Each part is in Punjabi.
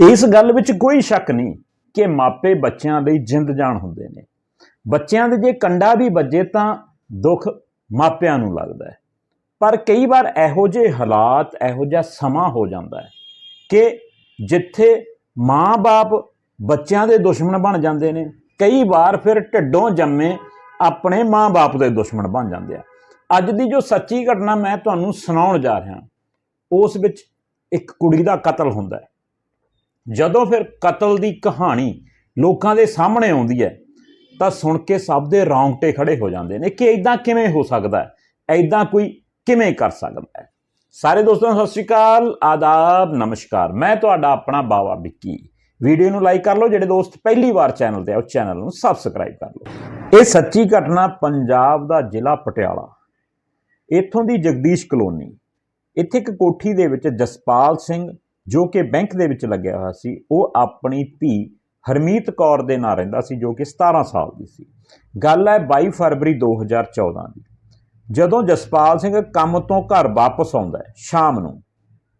ਇਸ ਗੱਲ ਵਿੱਚ ਕੋਈ ਸ਼ੱਕ ਨਹੀਂ ਕਿ ਮਾਪੇ ਬੱਚਿਆਂ ਲਈ ਜਿੰਦ ਜਾਨ ਹੁੰਦੇ ਨੇ। ਬੱਚਿਆਂ ਦੇ ਜੇ ਕੰਡਾ ਵੀ ਵੱਜੇ ਤਾਂ ਦੁੱਖ ਮਾਪਿਆਂ ਨੂੰ ਲੱਗਦਾ ਹੈ। ਪਰ ਕਈ ਵਾਰ ਇਹੋ ਜਿਹੇ ਹਾਲਾਤ, ਇਹੋ ਜਿਹਾ ਸਮਾਂ ਹੋ ਜਾਂਦਾ ਹੈ ਕਿ ਜਿੱਥੇ ਮਾਂ-ਬਾਪ ਬੱਚਿਆਂ ਦੇ ਦੁਸ਼ਮਣ ਬਣ ਜਾਂਦੇ ਨੇ, ਕਈ ਵਾਰ ਫਿਰ ਢਿੱਡੋਂ ਜੰਮੇ ਆਪਣੇ ਮਾਂ-ਬਾਪ ਦੇ ਦੁਸ਼ਮਣ ਬਣ ਜਾਂਦੇ ਆ। ਅੱਜ ਦੀ ਜੋ ਸੱਚੀ ਘਟਨਾ ਮੈਂ ਤੁਹਾਨੂੰ ਸੁਣਾਉਣ ਜਾ ਰਿਹਾ, ਉਸ ਵਿੱਚ ਇੱਕ ਕੁੜੀ ਦਾ ਕਤਲ ਹੁੰਦਾ ਹੈ। ਜਦੋਂ ਫਿਰ ਕਤਲ ਦੀ ਕਹਾਣੀ ਲੋਕਾਂ ਦੇ ਸਾਹਮਣੇ ਆਉਂਦੀ ਹੈ, ਤਾਂ ਸੁਣ ਕੇ ਸਭ ਦੇ ਰੌਂਗਟੇ ਖੜੇ ਹੋ ਜਾਂਦੇ ਨੇ ਕਿ ਇਦਾਂ ਕਿਵੇਂ ਹੋ ਸਕਦਾ ਹੈ ਇਦਾਂ ਕੋਈ ਕਿਵੇਂ ਕਰ ਸਕਦਾ ਹੈ। ਸਾਰੇ ਦੋਸਤਾਂ, ਸਤਿ ਸ਼੍ਰੀ ਅਕਾਲ, ਆਦਾਬ, ਨਮਸਕਾਰ। ਮੈਂ ਤੁਹਾਡਾ ਆਪਣਾ ਬਾਵਾ ਵਿੱਕੀ। ਵੀਡੀਓ ਨੂੰ ਲਾਈਕ ਕਰ ਲਓ, ਜਿਹੜੇ ਦੋਸਤ ਪਹਿਲੀ ਵਾਰ ਚੈਨਲ ਤੇ ਆ, ਉਹ ਚੈਨਲ ਨੂੰ ਸਬਸਕ੍ਰਾਈਬ ਕਰ ਲਓ। ਇਹ ਸੱਚੀ ਘਟਨਾ ਪੰਜਾਬ ਦਾ ਜ਼ਿਲ੍ਹਾ ਪਟਿਆਲਾ। ਇੱਥੋਂ ਦੀ ਜਗਦੀਸ਼ ਕਲੋਨੀ। ਇੱਥੇ ਇੱਕ ਕੋਠੀ ਦੇ ਵਿੱਚ ਜਸਪਾਲ ਸਿੰਘ ਜੋ ਕਿ ਬੈਂਕ ਦੇ ਵਿੱਚ ਲੱਗਿਆ ਹੋਇਆ ਸੀ, ਉਹ ਆਪਣੀ ਧੀ ਹਰਮੀਤ ਕੌਰ ਦੇ ਨਾਲ ਰਹਿੰਦਾ ਸੀ, ਜੋ ਕਿ 17 ਸਾਲ ਦੀ ਸੀ। ਗੱਲ ਹੈ 22 ਫਰਵਰੀ 2014 ਦੀ। ਜਦੋਂ ਜਸਪਾਲ ਸਿੰਘ ਕੰਮ ਤੋਂ ਘਰ ਵਾਪਸ ਆਉਂਦਾ ਹੈ, ਸ਼ਾਮ ਨੂੰ,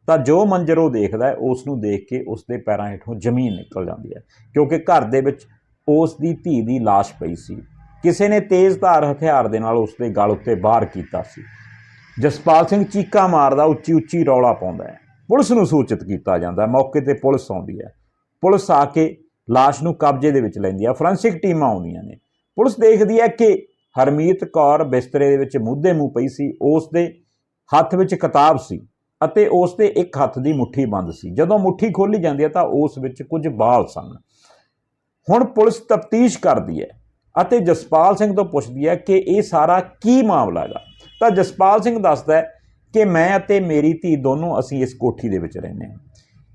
ਤਾਂ ਜੋ ਮੰਜ਼ਰ ਉਹ ਦੇਖਦਾ ਹੈ, ਉਸ ਨੂੰ ਦੇਖ ਕੇ ਉਸ ਦੇ ਪੈਰਾਂ ਹੇਠੋਂ ਜ਼ਮੀਨ ਨਿਕਲ ਜਾਂਦੀ ਹੈ, ਕਿਉਂਕਿ ਘਰ ਦੇ ਵਿੱਚ ਉਸ ਦੀ ਧੀ ਦੀ ਲਾਸ਼ ਪਈ ਸੀ। ਕਿਸੇ ਨੇ ਤੇਜ਼ਧਾਰ ਹਥਿਆਰ ਦੇ ਨਾਲ ਉਸ ਦੇ ਗਲ ਉੱਤੇ ਬਾਹਰ ਕੀਤਾ ਸੀ। ਜਸਪਾਲ ਸਿੰਘ ਚੀਕਾ ਮਾਰਦਾ ਉੱਚੀ ਉੱਚੀ ਰੌਲਾ ਪਾਉਂਦਾ ਹੈ। ਪੁਲਿਸ ਨੂੰ ਸੂਚਿਤ ਕੀਤਾ ਜਾਂਦਾ ਮੌਕੇ ਤੇ ਪੁਲਿਸ ਆਉਂਦੀ ਹੈ। ਪੁਲਿਸ ਆ ਕੇ ਲਾਸ਼ ਨੂੰ ਕਬਜ਼ੇ ਦੇ ਵਿੱਚ ਲੈਂਦੀ ਹੈ। ਫੋਰੈਂਸਿਕ ਟੀਮਾਂ ਆਉਂਦੀਆਂ ਨੇ। ਪੁਲਿਸ ਦੇਖਦੀ ਹੈ ਕਿ ਹਰਮੀਤ ਕੌਰ ਬਿਸਤਰੇ ਦੇ ਵਿੱਚ ਮੁੱਦੇ ਮੂੰਹ ਪਈ ਸੀ। ਉਸ ਦੇ ਹੱਥ ਵਿੱਚ ਕਿਤਾਬ ਸੀ ਅਤੇ ਉਸ ਦੇ ਇੱਕ ਹੱਥ ਦੀ ਮੁੱਠੀ ਬੰਦ ਸੀ। ਜਦੋਂ ਮੁੱਠੀ ਖੋਲੀ ਜਾਂਦੀ ਹੈ ਤਾਂ ਉਸ ਵਿੱਚ ਕੁਝ ਬਾਲ ਸਨ। ਹੁਣ ਪੁਲਿਸ ਤਫਤੀਸ਼ ਕਰਦੀ ਹੈ ਅਤੇ ਜਸਪਾਲ ਸਿੰਘ ਤੋਂ ਪੁੱਛਦੀ ਹੈ ਕਿ ਇਹ ਸਾਰਾ ਕੀ ਮਾਮਲਾ ਹੈਗਾ? ਤਾਂ ਜਸਪਾਲ ਸਿੰਘ ਦੱਸਦਾ ਹੈ ਕਿ ਮੈਂ ਅਤੇ ਮੇਰੀ ਧੀ ਦੋਨੋਂ ਅਸੀਂ ਇਸ ਕੋਠੀ ਦੇ ਵਿੱਚ ਰਹਿੰਦੇ ਹਾਂ।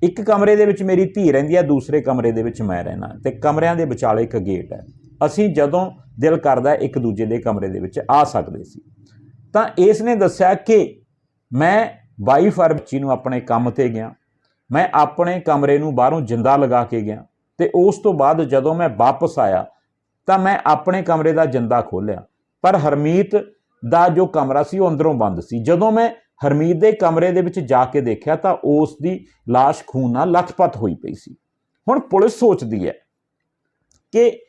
ਇੱਕ ਕਮਰੇ ਦੇ ਵਿੱਚ ਮੇਰੀ ਧੀ ਰਹਿੰਦੀ ਹੈ, ਦੂਸਰੇ ਕਮਰੇ ਦੇ ਵਿੱਚ ਮੈਂ ਰਹਿਣਾ ਤੇ ਕਮਰਿਆਂ ਦੇ ਵਿਚਾਲੇ ਇੱਕ ਗੇਟ ਹੈ। ਅਸੀਂ ਜਦੋਂ ਦਿਲ ਕਰਦਾ ਇੱਕ ਦੂਜੇ ਦੇ ਕਮਰੇ ਦੇ ਵਿੱਚ ਆ ਸਕਦੇ ਸੀ। ਤਾਂ ਇਸ ਨੇ ਦੱਸਿਆ ਕਿ ਮੈਂ 22 ਫਰਵਰੀ ਨੂੰ ਆਪਣੇ ਕੰਮ ਤੇ ਗਿਆ। ਮੈਂ ਆਪਣੇ ਕਮਰੇ ਨੂੰ ਬਾਹਰੋਂ ਜਿੰਦਾ ਲਗਾ ਕੇ ਗਿਆ ਤੇ ਉਸ ਤੋਂ ਬਾਅਦ ਜਦੋਂ ਮੈਂ ਵਾਪਸ ਆਇਆ ਤਾਂ ਮੈਂ ਆਪਣੇ ਕਮਰੇ ਦਾ ਜਿੰਦਾ ਖੋਲ੍ਹਿਆ। ਪਰ ਹਰਮੀਤ ਦਾ ਜੋ ਕਮਰਾ ਸੀ, ਉਹ ਅੰਦਰੋਂ ਬੰਦ ਸੀ। ਜਦੋਂ ਮੈਂ ਹਰਮੀਤ ਦੇ ਕਮਰੇ ਦੇ ਵਿੱਚ ਜਾ ਕੇ ਦੇਖਿਆ ਤਾਂ ਉਸ ਦੀ লাশ ਖੂਨ ਨਾਲ ਲੱਥਪੱਥ ਹੋਈ ਪਈ ਸੀ। ਹੁਣ ਪੁਲਿਸ ਸੋਚਦੀ ਹੈ ਕਿ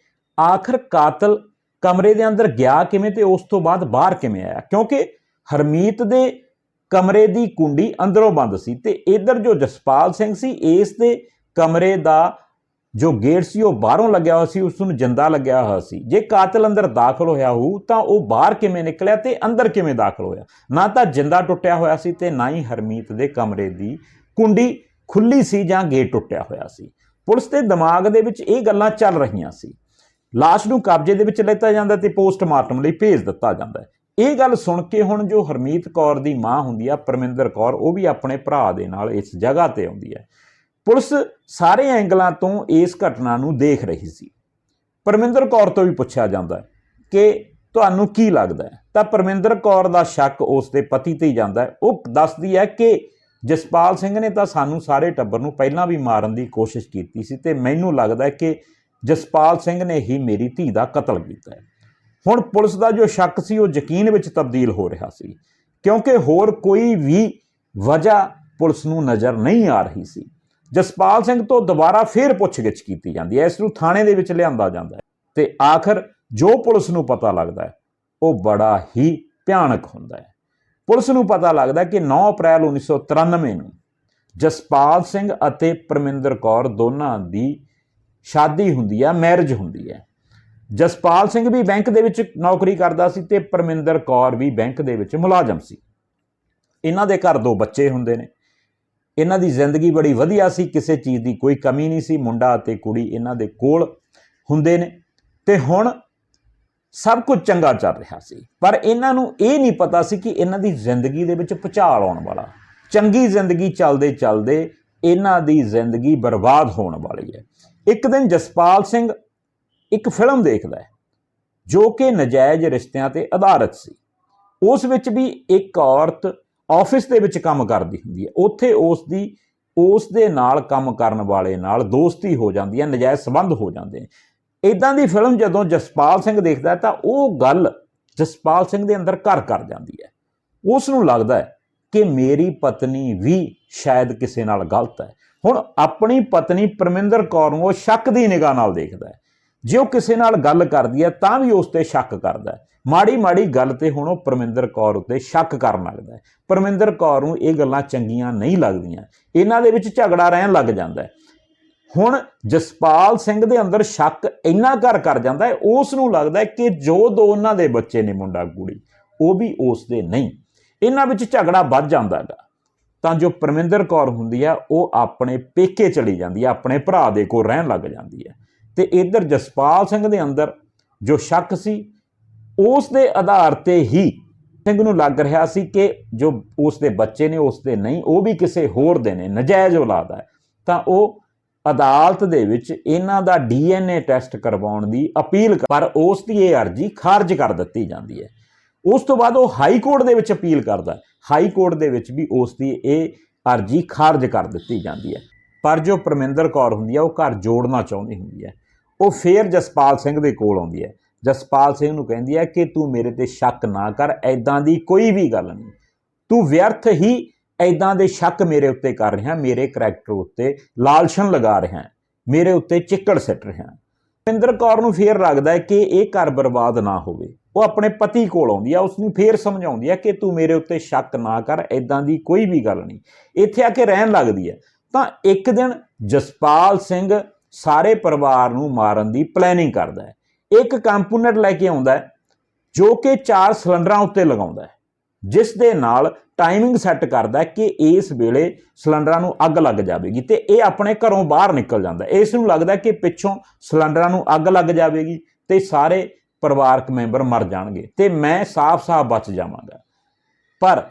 ਆਖਰ ਕਾਤਲ ਕਮਰੇ ਦੇ ਅੰਦਰ ਗਿਆ ਕਿਵੇਂ ਤੇ ਉਸ ਤੋਂ ਬਾਅਦ ਬਾਹਰ ਕਿਵੇਂ ਆਇਆ? ਕਿਉਂਕਿ ਹਰਮੀਤ ਦੇ ਕਮਰੇ ਦੀ ਕੁੰਡੀ ਅੰਦਰੋਂ ਬੰਦ ਸੀ ਤੇ ਇਧਰ ਜੋ ਜਸਪਾਲ ਸਿੰਘ ਸੀ, ਇਸ ਦੇ ਕਮਰੇ ਦਾ ਜੋ ਗੇਟ ਸੀ, ਉਹ ਬਾਹਰੋਂ ਲੱਗਿਆ ਹੋਇਆ ਸੀ ਉਸ ਨੂੰ ਜਿੰਦਾ ਲੱਗਿਆ ਹੋਇਆ ਸੀ। ਜੇ ਕਾਤਲ ਅੰਦਰ ਦਾਖਲ ਹੋਇਆ ਹੋਊ, ਤਾਂ ਉਹ ਬਾਹਰ ਕਿਵੇਂ ਨਿਕਲਿਆ ਤੇ ਅੰਦਰ ਕਿਵੇਂ ਦਾਖਲ ਹੋਇਆ? ਨਾ ਤਾਂ ਜਿੰਦਾ ਟੁੱਟਿਆ ਹੋਇਆ ਸੀ ਤੇ ਨਾ ਹੀ ਹਰਮੀਤ ਦੇ ਕਮਰੇ ਦੀ ਕੁੰਡੀ ਖੁੱਲੀ ਸੀ ਜਾਂ ਗੇਟ ਟੁੱਟਿਆ ਹੋਇਆ ਸੀ। ਪੁਲਿਸ ਦੇ ਦਿਮਾਗ ਦੇ ਵਿੱਚ ਇਹ ਗੱਲਾਂ ਚੱਲ ਰਹੀਆਂ ਸੀ। ਲਾਸ਼ ਨੂੰ ਕਬਜ਼ੇ ਦੇ ਵਿੱਚ ਲੈਤਾ ਜਾਂਦਾ ਤੇ ਪੋਸਟਮਾਰਟਮ ਲਈ ਭੇਜ ਦਿੱਤਾ ਜਾਂਦਾ ਹੈ। ਇਹ ਗੱਲ ਸੁਣ ਕੇ ਹੁਣ ਜੋ ਹਰਮੀਤ ਕੌਰ ਦੀ ਮਾਂ ਹੁੰਦੀ ਆ, ਪਰਮਿੰਦਰ ਕੌਰ, ਉਹ ਵੀ ਆਪਣੇ ਭਰਾ ਦੇ ਨਾਲ ਇਸ ਜਗ੍ਹਾ ਤੇ ਆਉਂਦੀ ਹੈ। ਪੁਲਿਸ ਸਾਰੇ ਐਂਗਲਾਂ ਤੋਂ ਇਸ ਘਟਨਾ ਨੂੰ ਦੇਖ ਰਹੀ ਸੀ। ਪਰਮਿੰਦਰ ਕੌਰ ਤੋਂ ਵੀ ਪੁੱਛਿਆ ਜਾਂਦਾ ਹੈ ਕਿ ਤੁਹਾਨੂੰ ਕੀ ਲੱਗਦਾ ਹੈ? ਤਾਂ ਪਰਮਿੰਦਰ ਕੌਰ ਦਾ ਸ਼ੱਕ ਉਸ ਦੇ ਪਤੀ ਤੇ ਹੀ ਜਾਂਦਾ ਹੈ। ਉਹ ਦੱਸਦੀ ਹੈ ਕਿ ਜਸਪਾਲ ਸਿੰਘ ਨੇ ਤਾਂ ਸਾਨੂੰ ਸਾਰੇ ਟੱਬਰ ਨੂੰ ਪਹਿਲਾਂ ਵੀ ਮਾਰਨ ਦੀ ਕੋਸ਼ਿਸ਼ ਕੀਤੀ ਸੀ ਤੇ ਮੈਨੂੰ ਲੱਗਦਾ ਹੈ ਕਿ ਜਸਪਾਲ ਸਿੰਘ ਨੇ ਹੀ ਮੇਰੀ ਧੀ ਦਾ ਕਤਲ ਕੀਤਾ ਹੈ। ਹੁਣ ਪੁਲਿਸ ਦਾ ਜੋ ਸ਼ੱਕ ਸੀ, ਉਹ ਯਕੀਨ ਵਿੱਚ ਤਬਦੀਲ ਹੋ ਰਿਹਾ ਸੀ, ਕਿਉਂਕਿ ਹੋਰ ਕੋਈ ਵੀ ਵਜ੍ਹਾ ਪੁਲਿਸ ਨੂੰ ਨਜ਼ਰ ਨਹੀਂ ਆ ਰਹੀ ਸੀ। ਜਸਪਾਲ ਸਿੰਘ ਤੋਂ ਦੁਬਾਰਾ ਫੇਰ ਪੁੱਛਗਿੱਛ ਕੀਤੀ ਜਾਂਦੀ ਹੈ। ਇਸ ਨੂੰ ਥਾਣੇ ਦੇ ਵਿੱਚ ਲਿਆਂਦਾ ਜਾਂਦਾ ਹੈ ਤੇ ਆਖਰ ਜੋ ਪੁਲਿਸ ਨੂੰ ਪਤਾ ਲੱਗਦਾ ਹੈ, ਉਹ ਬੜਾ ਹੀ ਭਿਆਨਕ ਹੁੰਦਾ ਹੈ। ਪੁਲਿਸ ਨੂੰ ਪਤਾ ਲੱਗਦਾ ਕਿ 9 ਅਪ੍ਰੈਲ 1993 ਨੂੰ ਜਸਪਾਲ ਸਿੰਘ ਅਤੇ ਪਰਮਿੰਦਰ ਕੌਰ ਦੋਨਾਂ ਦੀ ਸ਼ਾਦੀ ਹੁੰਦੀ ਹੈ, ਮੈਰਿਜ ਹੁੰਦੀ ਹੈ। ਜਸਪਾਲ ਸਿੰਘ ਵੀ ਬੈਂਕ ਦੇ ਵਿੱਚ ਨੌਕਰੀ ਕਰਦਾ ਸੀ ਤੇ ਪਰਮਿੰਦਰ ਕੌਰ ਵੀ ਬੈਂਕ ਦੇ ਵਿੱਚ ਮੁਲਾਜ਼ਮ ਸੀ। ਇਹਨਾਂ ਦੇ ਘਰ ਦੋ ਬੱਚੇ ਹੁੰਦੇ ਨੇ। ਇਹਨਾਂ ਦੀ ਜ਼ਿੰਦਗੀ ਬੜੀ ਵਧੀਆ ਸੀ, ਕਿਸੇ ਚੀਜ਼ ਦੀ ਕੋਈ ਕਮੀ ਨਹੀਂ ਸੀ, ਮੁੰਡਾ ਅਤੇ ਕੁੜੀ ਇਹਨਾਂ ਦੇ ਕੋਲ ਹੁੰਦੇ ਨੇ ਤੇ ਹੁਣ ਸਭ ਕੁਝ ਚੰਗਾ ਚੱਲ ਰਿਹਾ ਸੀ। ਪਰ ਇਹਨਾਂ ਨੂੰ ਇਹ ਨਹੀਂ ਪਤਾ ਸੀ ਕਿ ਇਹਨਾਂ ਦੀ ਜ਼ਿੰਦਗੀ ਦੇ ਵਿੱਚ ਭੁਚਾਲ ਆਉਣ ਵਾਲਾ, ਚੰਗੀ ਜ਼ਿੰਦਗੀ ਚੱਲਦੇ ਚੱਲਦੇ ਇਹਨਾਂ ਦੀ ਜ਼ਿੰਦਗੀ ਬਰਬਾਦ ਹੋਣ ਵਾਲੀ ਹੈ। ਇੱਕ ਦਿਨ ਜਸਪਾਲ ਸਿੰਘ ਇੱਕ ਫਿਲਮ ਦੇਖਦਾ ਹੈ, ਜੋ ਕਿ ਨਜਾਇਜ਼ ਰਿਸ਼ਤਿਆਂ ਤੇ ਆਧਾਰਿਤ ਸੀ। ਉਸ ਵਿੱਚ ਵੀ ਇੱਕ ਔਰਤ ਆਫਿਸ ਦੇ ਵਿੱਚ ਕੰਮ ਕਰਦੀ ਹੁੰਦੀ ਹੈ। ਉੱਥੇ ਉਸ ਦੀ ਉਸ ਦੇ ਨਾਲ ਕੰਮ ਕਰਨ ਵਾਲੇ ਨਾਲ ਦੋਸਤੀ ਹੋ ਜਾਂਦੀ ਹੈ, ਨਜਾਇਜ਼ ਸੰਬੰਧ ਹੋ ਜਾਂਦੇ ਨੇ। ਇਦਾਂ ਦੀ ਫਿਲਮ ਜਦੋਂ ਜਸਪਾਲ ਸਿੰਘ ਦੇਖਦਾ ਤਾਂ ਉਹ ਗੱਲ ਜਸਪਾਲ ਸਿੰਘ ਦੇ ਅੰਦਰ ਘਰ ਕਰ ਜਾਂਦੀ ਹੈ। ਉਸ ਨੂੰ ਲੱਗਦਾ ਹੈ ਕਿ ਮੇਰੀ ਪਤਨੀ ਵੀ ਸ਼ਾਇਦ ਕਿਸੇ ਨਾਲ ਗਲਤ ਹੈ। ਹੁਣ ਆਪਣੀ ਪਤਨੀ ਪਰਮਿੰਦਰ ਕੌਰ ਨੂੰ ਉਹ ਸ਼ੱਕ ਦੀ ਨਿਗਾਹ ਨਾਲ ਦੇਖਦਾ ਹੈ। ਜੇ ਉਹ ਕਿਸੇ ਨਾਲ ਗੱਲ ਕਰਦੀ ਹੈ ਤਾਂ ਵੀ ਉਸ ਤੇ ਸ਼ੱਕ ਕਰਦਾ ਹੈ। ਮਾੜੀ ਮਾੜੀ ਗੱਲ ਤੇ ਹੁਣ ਉਹ ਪਰਮਿੰਦਰ ਕੌਰ ਉੱਤੇ ਸ਼ੱਕ ਕਰਨ ਲੱਗਦਾ ਹੈ। ਪਰਮਿੰਦਰ ਕੌਰ ਨੂੰ ਇਹ ਗੱਲਾਂ ਚੰਗੀਆਂ ਨਹੀਂ ਲੱਗਦੀਆਂ। ਇਹਨਾਂ ਦੇ ਵਿੱਚ ਝਗੜਾ ਰਹਿਣ ਲੱਗ ਜਾਂਦਾ ਹੈ। ਹੁਣ ਜਸਪਾਲ ਸਿੰਘ ਦੇ ਅੰਦਰ ਸ਼ੱਕ ਇੰਨਾ ਘਰ ਕਰ ਜਾਂਦਾ ਹੈ, ਉਸ ਨੂੰ ਲੱਗਦਾ ਹੈ ਕਿ ਜੋ ਦੋ ਉਹਨਾਂ ਦੇ ਬੱਚੇ ਨੇ ਮੁੰਡਾ ਕੁੜੀ, ਉਹ ਵੀ ਉਸ ਦੇ ਨਹੀਂ। ਇਹਨਾਂ ਵਿੱਚ ਝਗੜਾ ਵੱਧ ਜਾਂਦਾ ਹੈਗਾ। ਤਾਂ ਜੋ ਪਰਮਿੰਦਰ ਕੌਰ ਹੁੰਦੀ ਆ ਉਹ ਆਪਣੇ ਪੇਕੇ ਚਲੀ ਜਾਂਦੀ ਆ ਆਪਣੇ ਭਰਾ ਦੇ ਕੋਲ ਰਹਿਣ ਲੱਗ ਜਾਂਦੀ ਹੈ। ਤੇ ਇਧਰ ਜਸਪਾਲ ਸਿੰਘ ਦੇ ਅੰਦਰ ਜੋ ਸ਼ੱਕ ਸੀ ਉਸ ਦੇ ਆਧਾਰ ਤੇ ਹੀ ਸਿੰਘ ਨੂੰ ਲੱਗ ਰਿਹਾ ਸੀ ਕਿ ਜੋ ਉਸ ਦੇ ਬੱਚੇ ਨੇ ਉਸ ਦੇ ਨਹੀਂ, ਉਹ ਵੀ ਕਿਸੇ ਹੋਰ ਦੇ ਨੇ, ਨਜਾਇਜ਼ ਔਲਾਦ ਹੈ। ਤਾਂ ਉਹ ਅਦਾਲਤ ਦੇ ਵਿੱਚ ਇਹਨਾਂ ਦਾ ਡੀਐਨਏ ਟੈਸਟ ਕਰਵਾਉਣ ਦੀ ਅਪੀਲ ਪਰ ਉਸ ਦੀ ਇਹ ਅਰਜ਼ੀ ਖਾਰਜ ਕਰ ਦਿੱਤੀ ਜਾਂਦੀ ਹੈ। ਉਸ ਤੋਂ ਬਾਅਦ ਉਹ ਹਾਈ ਕੋਰਟ ਦੇ ਵਿੱਚ ਅਪੀਲ ਕਰਦਾ ਹਾਈ ਕੋਰਟ ਦੇ ਵਿੱਚ ਵੀ ਉਸ ਦੀ ਇਹ ਅਰਜ਼ੀ ਖਾਰਜ ਕਰ ਦਿੱਤੀ ਜਾਂਦੀ ਹੈ। ਪਰ ਜੋ ਪਰਮਿੰਦਰ ਕੌਰ ਹੁੰਦੀ ਹੈ, ਉਹ ਘਰ ਜੋੜਨਾ ਚਾਹੁੰਦੀ ਹੁੰਦੀ ਹੈ। ਉਹ ਫੇਰ ਜਸਪਾਲ ਸਿੰਘ ਦੇ ਕੋਲ ਆਉਂਦੀ ਹੈ। ਜਸਪਾਲ ਸਿੰਘ ਨੂੰ ਕਹਿੰਦੀ ਹੈ ਕਿ ਤੂੰ ਮੇਰੇ ਤੇ ਸ਼ੱਕ ਨਾ ਕਰ ਐਦਾਂ ਦੀ ਕੋਈ ਵੀ ਗੱਲ ਨਹੀਂ। ਤੂੰ ਵਿਅਰਥ ਹੀ ਐਦਾਂ ਦੇ ਸ਼ੱਕ ਮੇਰੇ ਉੱਤੇ ਕਰ ਰਿਹਾ, ਮੇਰੇ ਕਰੈਕਟਰ ਉੱਤੇ ਲਾਲਛਨ ਲਗਾ ਰਿਹਾ, ਮੇਰੇ ਉੱਤੇ ਚਿੱਕੜ ਸਿੱਟ ਰਿਹਾ। ਰਵਿੰਦਰ ਕੌਰ ਨੂੰ ਫੇਰ ਲੱਗਦਾ ਹੈ ਕਿ ਇਹ ਘਰ ਬਰਬਾਦ ਨਾ ਹੋਵੇ। ਉਹ ਆਪਣੇ ਪਤੀ ਕੋਲ ਆਉਂਦੀ ਆ ਉਸ ਨੂੰ ਫੇਰ ਸਮਝਾਉਂਦੀ ਆ ਕਿ ਤੂੰ ਮੇਰੇ ਉੱਤੇ ਸ਼ੱਕ ਨਾ ਕਰ ਐਦਾਂ ਦੀ ਕੋਈ ਵੀ ਗੱਲ ਨਹੀਂ। ਇੱਥੇ ਆ ਕੇ ਰਹਿਣ ਲੱਗਦੀ ਹੈ। ਤਾਂ ਇੱਕ ਦਿਨ ਜਸਪਾਲ ਸਿੰਘ ਸਾਰੇ ਪਰਿਵਾਰ ਨੂੰ ਮਾਰਨ ਦੀ ਪਲੈਨਿੰਗ ਕਰਦਾ ਹੈ। ਇੱਕ ਕੰਪੋਨੈਂਟ ਲੈ ਕੇ ਆਉਂਦਾ ਹੈ, ਜੋ ਕਿ ਚਾਰ ਸਿਲੰਡਰਾਂ ਉੱਤੇ ਲਗਾਉਂਦਾ ਹੈ, ਜਿਸ ਦੇ ਨਾਲ ਟਾਈਮਿੰਗ ਸੈੱਟ ਕਰਦਾ ਕਿ ਇਸ ਵੇਲੇ ਸਿਲੰਡਰਾਂ ਨੂੰ ਅੱਗ ਲੱਗ ਜਾਵੇਗੀ ਤੇ ਇਹ ਆਪਣੇ ਘਰੋਂ ਬਾਹਰ ਨਿਕਲ ਜਾਂਦਾ ਇਸ ਨੂੰ ਲੱਗਦਾ ਕਿ ਪਿੱਛੋਂ ਸਿਲੰਡਰਾਂ ਨੂੰ ਅੱਗ ਲੱਗ ਜਾਵੇਗੀ ਤੇ ਸਾਰੇ ਪਰਿਵਾਰਕ ਮੈਂਬਰ ਮਰ ਜਾਣਗੇ ਤੇ ਮੈਂ ਸਾਫ਼-ਸਾਫ਼ ਬਚ ਜਾਵਾਂਗਾ। ਪਰ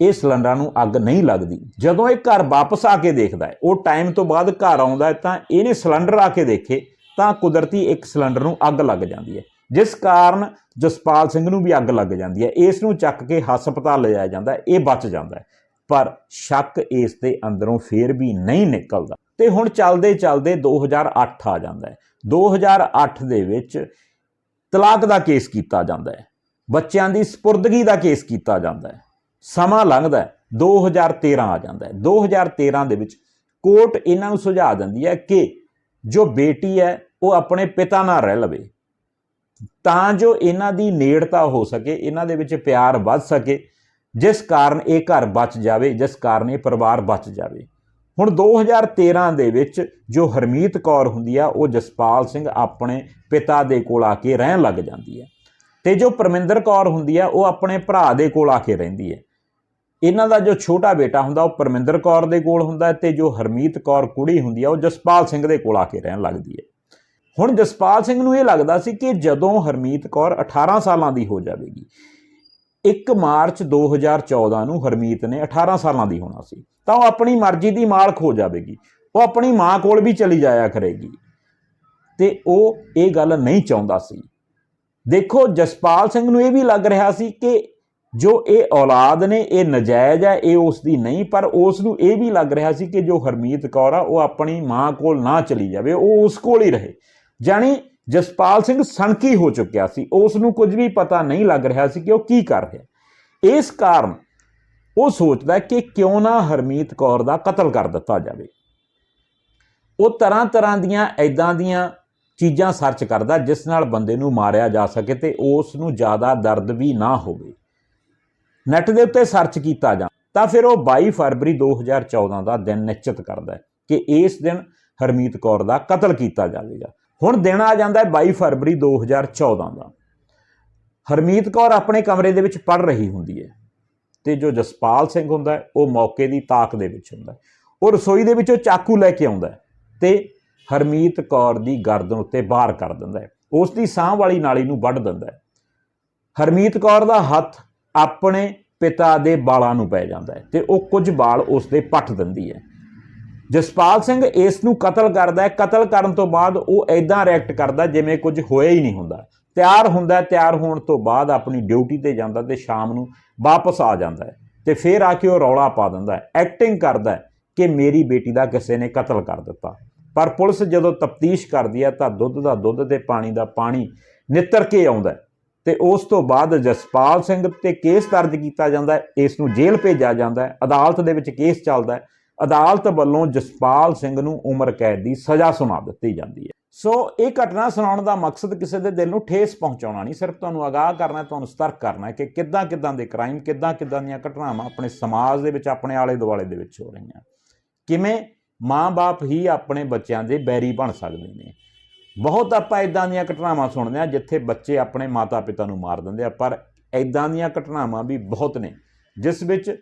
ਇਹ ਸਿਲੰਡਰਾਂ ਨੂੰ ਅੱਗ ਨਹੀਂ ਲੱਗਦੀ। ਜਦੋਂ ਇਹ ਘਰ ਵਾਪਸ ਆ ਕੇ ਦੇਖਦਾ ਹੈ, ਉਹ ਟਾਈਮ ਤੋਂ ਬਾਅਦ ਘਰ ਆਉਂਦਾ ਤਾਂ ਇਹਨੇ ਸਿਲੰਡਰ ਆ ਕੇ ਦੇਖੇ ਤਾਂ ਕੁਦਰਤੀ ਇੱਕ ਸਿਲੰਡਰ ਨੂੰ ਅੱਗ ਲੱਗ ਜਾਂਦੀ ਹੈ। ਜਿਸ ਕਾਰਨ ਜਸਪਾਲ ਸਿੰਘ ਨੂੰ ਵੀ ਅੱਗ ਲੱਗ ਜਾਂਦੀ ਹੈ। ਇਸ ਨੂੰ ਚੱਕ ਕੇ ਹਸਪਤਾਲ ਲਿਜਾਇਆ ਜਾਂਦਾ ਇਹ ਬਚ ਜਾਂਦਾ ਪਰ ਸ਼ੱਕ ਇਸ ਦੇ ਅੰਦਰੋਂ ਫੇਰ ਵੀ ਨਹੀਂ ਨਿਕਲਦਾ। ਤੇ ਹੁਣ ਚੱਲਦੇ ਚੱਲਦੇ 2008 ਆ ਜਾਂਦਾ ਹੈ। 2008 ਦੇ ਵਿੱਚ ਤਲਾਕ ਦਾ ਕੇਸ ਕੀਤਾ ਜਾਂਦਾ ਹੈ। ਬੱਚਿਆਂ ਦੀ ਸਪੁਰਦਗੀ ਦਾ ਕੇਸ ਕੀਤਾ ਜਾਂਦਾ ਹੈ। ਸਮਾਂ ਲੰਘਦਾ ਹੈ। 2013 ਆ ਜਾਂਦਾ ਹੈ। 2013 ਦੇ ਵਿੱਚ ਕੋਰਟ ਇਹਨਾਂ ਨੂੰ ਸੁਝਾਅ ਦਿੰਦੀ ਹੈ ਕਿ ਜੋ ਬੇਟੀ ਹੈ ਉਹ ਆਪਣੇ ਪਿਤਾ ਨਾਲ ਰਹਿ ਲਵੇ। ਤਾਂ ਜੋ ਇਹਨਾਂ ਦੀ ਨੇੜਤਾ ਹੋ ਸਕੇ, ਇਹਨਾਂ ਦੇ ਵਿੱਚ ਪਿਆਰ ਵੱਧ ਸਕੇ, ਜਿਸ ਕਾਰਨ ਇਹ ਘਰ ਬਚ ਜਾਵੇ, ਜਿਸ ਕਾਰਨ ਇਹ ਪਰਿਵਾਰ ਬਚ ਜਾਵੇ। ਹੁਣ 2013 ਦੇ ਵਿੱਚ ਜੋ ਹਰਮੀਤ ਕੌਰ ਹੁੰਦੀ ਆ, ਉਹ ਜਸਪਾਲ ਸਿੰਘ ਆਪਣੇ ਪਿਤਾ ਦੇ ਕੋਲ ਆ ਕੇ ਰਹਿਣ ਲੱਗ ਜਾਂਦੀ ਹੈ ਤੇ ਜੋ ਪਰਮਿੰਦਰ ਕੌਰ ਹੁੰਦੀ ਆ, ਉਹ ਆਪਣੇ ਭਰਾ ਦੇ ਕੋਲ ਆ ਕੇ ਰਹਿੰਦੀ ਹੈ ਇਹਨਾਂ ਦਾ ਜੋ ਛੋਟਾ ਬੇਟਾ ਹੁੰਦਾ, ਉਹ ਪਰਮਿੰਦਰ ਕੌਰ ਦੇ ਕੋਲ ਹੁੰਦਾ ਹੈ ਤੇ ਜੋ ਹਰਮੀਤ ਕੌਰ ਕੁੜੀ ਹੁੰਦੀ ਆ, ਉਹ ਜਸਪਾਲ ਸਿੰਘ ਦੇ ਕੋਲ ਆ ਕੇ ਰਹਿਣ ਲੱਗਦੀ ਹੈ ਹੁਣ ਜਸਪਾਲ ਸਿੰਘ ਨੂੰ ਇਹ ਲੱਗਦਾ ਸੀ ਕਿ ਜਦੋਂ ਹਰਮੀਤ ਕੌਰ 18 ਸਾਲਾਂ ਦੀ ਹੋ ਜਾਵੇਗੀ 1 ਮਾਰਚ 2014 ਨੂੰ ਹਰਮੀਤ ਨੇ 18 ਸਾਲਾਂ ਦੀ ਹੋਣਾ ਸੀ, ਤਾਂ ਉਹ ਆਪਣੀ ਮਰਜ਼ੀ ਦੀ ਮਾਲਕ ਹੋ ਜਾਵੇਗੀ, ਉਹ ਆਪਣੀ ਮਾਂ ਕੋਲ ਵੀ ਚਲੀ ਜਾਇਆ ਕਰੇਗੀ। ਤੇ ਉਹ ਇਹ ਗੱਲ ਨਹੀਂ ਚਾਹੁੰਦਾ ਸੀ। ਦੇਖੋ, ਜਸਪਾਲ ਸਿੰਘ ਨੂੰ ਇਹ ਵੀ ਲੱਗ ਰਿਹਾ ਸੀ ਕਿ ਜੋ ਇਹ ਔਲਾਦ ਨੇ, ਇਹ ਨਜਾਇਜ਼ ਹੈ, ਇਹ ਉਸ ਦੀ ਨਹੀਂ, ਪਰ ਉਸ ਨੂੰ ਇਹ ਵੀ ਲੱਗ ਰਿਹਾ ਸੀ ਕਿ ਜੋ ਹਰਮੀਤ ਕੌਰ ਆ, ਉਹ ਆਪਣੀ ਮਾਂ ਕੋਲ ਨਾ ਚਲੀ ਜਾਵੇ, ਉਹ ਉਸ ਕੋਲ ਹੀ ਰਹੇ। ਜਾਣੀ ਜਸਪਾਲ ਸਿੰਘ ਸਣਕੀ ਹੋ ਚੁੱਕਿਆ ਸੀ। ਉਸ ਨੂੰ ਕੁਝ ਵੀ ਪਤਾ ਨਹੀਂ ਲੱਗ ਰਿਹਾ ਸੀ ਕਿ ਉਹ ਕੀ ਕਰ ਰਿਹਾ ਇਸ ਕਾਰਨ ਉਹ ਸੋਚਦਾ ਕਿ ਕਿਉਂ ਨਾ ਹਰਮੀਤ ਕੌਰ ਦਾ ਕਤਲ ਕਰ ਦਿੱਤਾ ਜਾਵੇ। ਉਹ ਤਰ੍ਹਾਂ ਤਰ੍ਹਾਂ ਦੀਆਂ ਐਦਾਂ ਦੀਆਂ ਚੀਜ਼ਾਂ ਸਰਚ ਕਰਦਾ ਜਿਸ ਨਾਲ ਬੰਦੇ ਨੂੰ ਮਾਰਿਆ ਜਾ ਸਕੇ ਤੇ ਉਸ ਨੂੰ ਜ਼ਿਆਦਾ ਦਰਦ ਵੀ ਨਾ ਹੋਵੇ। ਨੈਟ ਦੇ ਉੱਤੇ ਸਰਚ ਕੀਤਾ ਜਾ ਤਾਂ ਫਿਰ ਉਹ 22 ਫਰਵਰੀ 2014 ਦਾ ਦਿਨ ਨਿਸ਼ਚਿਤ ਕਰਦਾ ਕਿ ਇਸ ਦਿਨ ਹਰਮੀਤ ਕੌਰ ਦਾ ਕਤਲ ਕੀਤਾ ਜਾਵੇਗਾ। ਹੁਣ ਦਿਨ ਆ ਜਾਂਦਾ ਹੈ 22 ਫਰਵਰੀ 2014 ਦਾ। ਹਰਮੀਤ ਕੌਰ ਆਪਣੇ ਕਮਰੇ ਦੇ ਵਿੱਚ ਪੜ ਰਹੀ ਹੁੰਦੀ ਹੈ ਤੇ ਜੋ ਜਸਪਾਲ ਸਿੰਘ ਹੁੰਦਾ ਉਹ ਮੌਕੇ ਦੀ ਤਾਕ ਦੇ ਵਿੱਚ ਹੁੰਦਾ ਉਹ ਰਸੋਈ ਦੇ ਵਿੱਚੋਂ ਚਾਕੂ ਲੈ ਕੇ ਆਉਂਦਾ ਹੈ ਤੇ ਹਰਮੀਤ ਕੌਰ ਦੀ ਗਰਦਨ ਉੱਤੇ ਬਾਹਰ ਕਰ ਦਿੰਦਾ ਹੈ। ਉਸ ਦੀ ਸਾਹ ਵਾਲੀ ਨਾਲੀ ਨੂੰ ਵੱਢ ਦਿੰਦਾ ਹੈ। ਹਰਮੀਤ ਕੌਰ ਦਾ ਹੱਥ ਆਪਣੇ ਪਿਤਾ ਦੇ ਬਾਲਾਂ ਨੂੰ ਪੈ ਜਾਂਦਾ ਹੈ ਤੇ ਉਹ ਕੁਝ ਬਾਲ ਉਸ ਦੇ ਪੱਟ ਦਿੰਦੀ ਹੈ। ਜਸਪਾਲ ਸਿੰਘ ਇਸ ਨੂੰ ਕਤਲ ਕਰਦਾ ਹੈ। ਕਤਲ ਕਰਨ ਤੋਂ ਬਾਅਦ ਉਹ ਐਦਾਂ ਰਿਐਕਟ ਕਰਦਾ ਜਿਵੇਂ ਕੁਝ ਹੋਇਆ ਹੀ ਨਹੀਂ ਹੁੰਦਾ। ਤਿਆਰ ਹੁੰਦਾ, ਤਿਆਰ ਹੋਣ ਤੋਂ ਬਾਅਦ ਆਪਣੀ ਡਿਊਟੀ ਤੇ ਜਾਂਦਾ ਤੇ ਸ਼ਾਮ ਨੂੰ ਵਾਪਸ ਆ ਜਾਂਦਾ ਹੈ ਤੇ ਫਿਰ ਆ ਕੇ ਉਹ ਰੌਲਾ ਪਾ ਦਿੰਦਾ ਐਕਟਿੰਗ ਕਰਦਾ ਕਿ ਮੇਰੀ ਬੇਟੀ ਦਾ ਕਿਸੇ ਨੇ ਕਤਲ ਕਰ ਦਿੱਤਾ। ਪਰ ਪੁਲਿਸ ਜਦੋਂ ਤਫਤੀਸ਼ ਕਰਦੀ ਹੈ ਤਾਂ ਦੁੱਧ ਦਾ ਦੁੱਧ ਤੇ ਪਾਣੀ ਦਾ ਪਾਣੀ ਨਿੱਤਰ ਕੇ ਆਉਂਦਾ ਹੈ ਤੇ ਉਸ ਤੋਂ ਬਾਅਦ ਜਸਪਾਲ ਸਿੰਘ ਤੇ ਕੇਸ ਦਰਜ ਕੀਤਾ ਜਾਂਦਾ ਇਸ ਨੂੰ ਜੇਲ੍ਹ ਭੇਜਿਆ ਜਾਂਦਾ ਅਦਾਲਤ ਦੇ ਵਿੱਚ ਕੇਸ ਚੱਲਦਾ ਅਦਾਲਤ ਵੱਲੋਂ ਜਸਪਾਲ ਸਿੰਘ ਨੂੰ ਉਮਰ ਕੈਦ ਦੀ ਸਜ਼ਾ ਸੁਣਾ ਦਿੱਤੀ ਜਾਂਦੀ ਹੈ। ਸੋ ਇਹ ਘਟਨਾ ਸੁਣਾਉਣ ਦਾ ਮਕਸਦ ਕਿਸੇ ਦੇ ਦਿਲ ਨੂੰ ਠੇਸ ਪਹੁੰਚਾਉਣਾ ਨਹੀਂ, ਸਿਰਫ ਤੁਹਾਨੂੰ ਅਗਾਹ ਕਰਨਾ ਤੁਹਾਨੂੰ ਸਤਰਕ ਕਰਨਾ ਕਿ ਕਿੱਦਾਂ ਕਿੱਦਾਂ ਦੇ ਕ੍ਰਾਈਮ ਕਿੱਦਾਂ ਕਿੱਦਾਂ ਦੀਆਂ ਘਟਨਾਵਾਂ ਆਪਣੇ ਸਮਾਜ ਦੇ ਵਿੱਚ, ਆਪਣੇ ਆਲੇ ਦੁਆਲੇ ਦੇ ਵਿੱਚ ਹੋ ਰਹੀਆਂ। ਕਿਵੇਂ ਮਾਂ-ਬਾਪ ਹੀ ਆਪਣੇ ਬੱਚਿਆਂ ਦੇ ਬੈਰੀ ਬਣ ਸਕਦੇ ਨੇ। ਬਹੁਤ ਆਪਾਂ ਇਦਾਂ ਦੀਆਂ ਘਟਨਾਵਾਂ ਸੁਣਦੇ ਆ ਜਿੱਥੇ ਬੱਚੇ ਆਪਣੇ ਮਾਤਾ-ਪਿਤਾ ਨੂੰ ਮਾਰ ਦਿੰਦੇ ਆ, ਪਰ ਇਦਾਂ ਦੀਆਂ ਘਟਨਾਵਾਂ ਵੀ ਬਹੁਤ ਨੇ, ਜਿਸ ਵਿੱਚ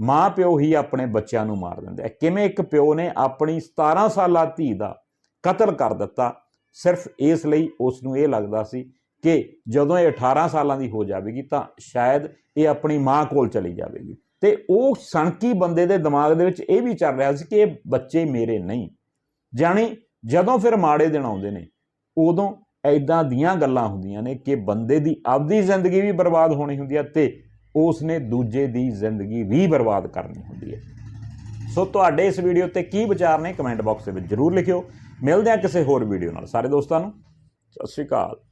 ਮਾਂ ਪਿਓ ਹੀ ਆਪਣੇ ਬੱਚਿਆਂ ਨੂੰ ਮਾਰ ਦਿੰਦੇ ਆ। ਕਿਵੇਂ ਇੱਕ ਪਿਓ ਨੇ ਆਪਣੀ 17 ਸਾਲਾ ਧੀ ਦਾ ਕਤਲ ਕਰ ਦਿੱਤਾ, ਸਿਰਫ ਇਸ ਲਈ ਉਸ ਨੂੰ ਇਹ ਲੱਗਦਾ ਸੀ ਕਿ ਜਦੋਂ ਇਹ 18 ਸਾਲਾਂ ਦੀ ਹੋ ਜਾਵੇਗੀ ਤਾਂ ਸ਼ਾਇਦ ਇਹ ਆਪਣੀ ਮਾਂ ਕੋਲ ਚਲੀ ਜਾਵੇਗੀ। ਤੇ ਉਹ ਸਣਕੀ ਬੰਦੇ ਦੇ ਦਿਮਾਗ ਦੇ ਵਿੱਚ ਇਹ ਵੀ ਚੱਲ ਰਿਹਾ ਸੀ ਕਿ ਇਹ ਬੱਚੇ ਮੇਰੇ ਨਹੀਂ। ਜਾਣੀ ਜਦੋਂ ਫਿਰ ਮਾੜੇ ਦਿਨ ਆਉਂਦੇ ਨੇ, ਉਦੋਂ ਐਦਾਂ ਦੀਆਂ ਗੱਲਾਂ ਹੁੰਦੀਆਂ ਨੇ ਕਿ ਬੰਦੇ ਦੀ ਆਪਦੀ ਜ਼ਿੰਦਗੀ ਵੀ ਬਰਬਾਦ ਹੋਣੀ ਹੁੰਦੀ ਹੈ ਤੇ ਉਸ ਨੇ ਦੂਜੇ ਦੀ ਜ਼ਿੰਦਗੀ ਵੀ ਬਰਬਾਦ ਕਰਨੀ ਹੁੰਦੀ ਹੈ। ਸੋ ਤੁਹਾਡੇ ਇਸ ਵੀਡੀਓ ਤੇ ਕੀ ਵਿਚਾਰ ਨੇ ਕਮੈਂਟ ਬਾਕਸ ਦੇ ਵਿੱਚ ਜਰੂਰ ਲਿਖਿਓ। ਮਿਲਦੇ ਹਾਂ ਕਿਸੇ ਹੋਰ ਵੀਡੀਓ ਨਾਲ। ਸਾਰੇ ਦੋਸਤਾਂ ਨੂੰ, ਸਤਿ ਸ਼੍ਰੀ ਅਕਾਲ।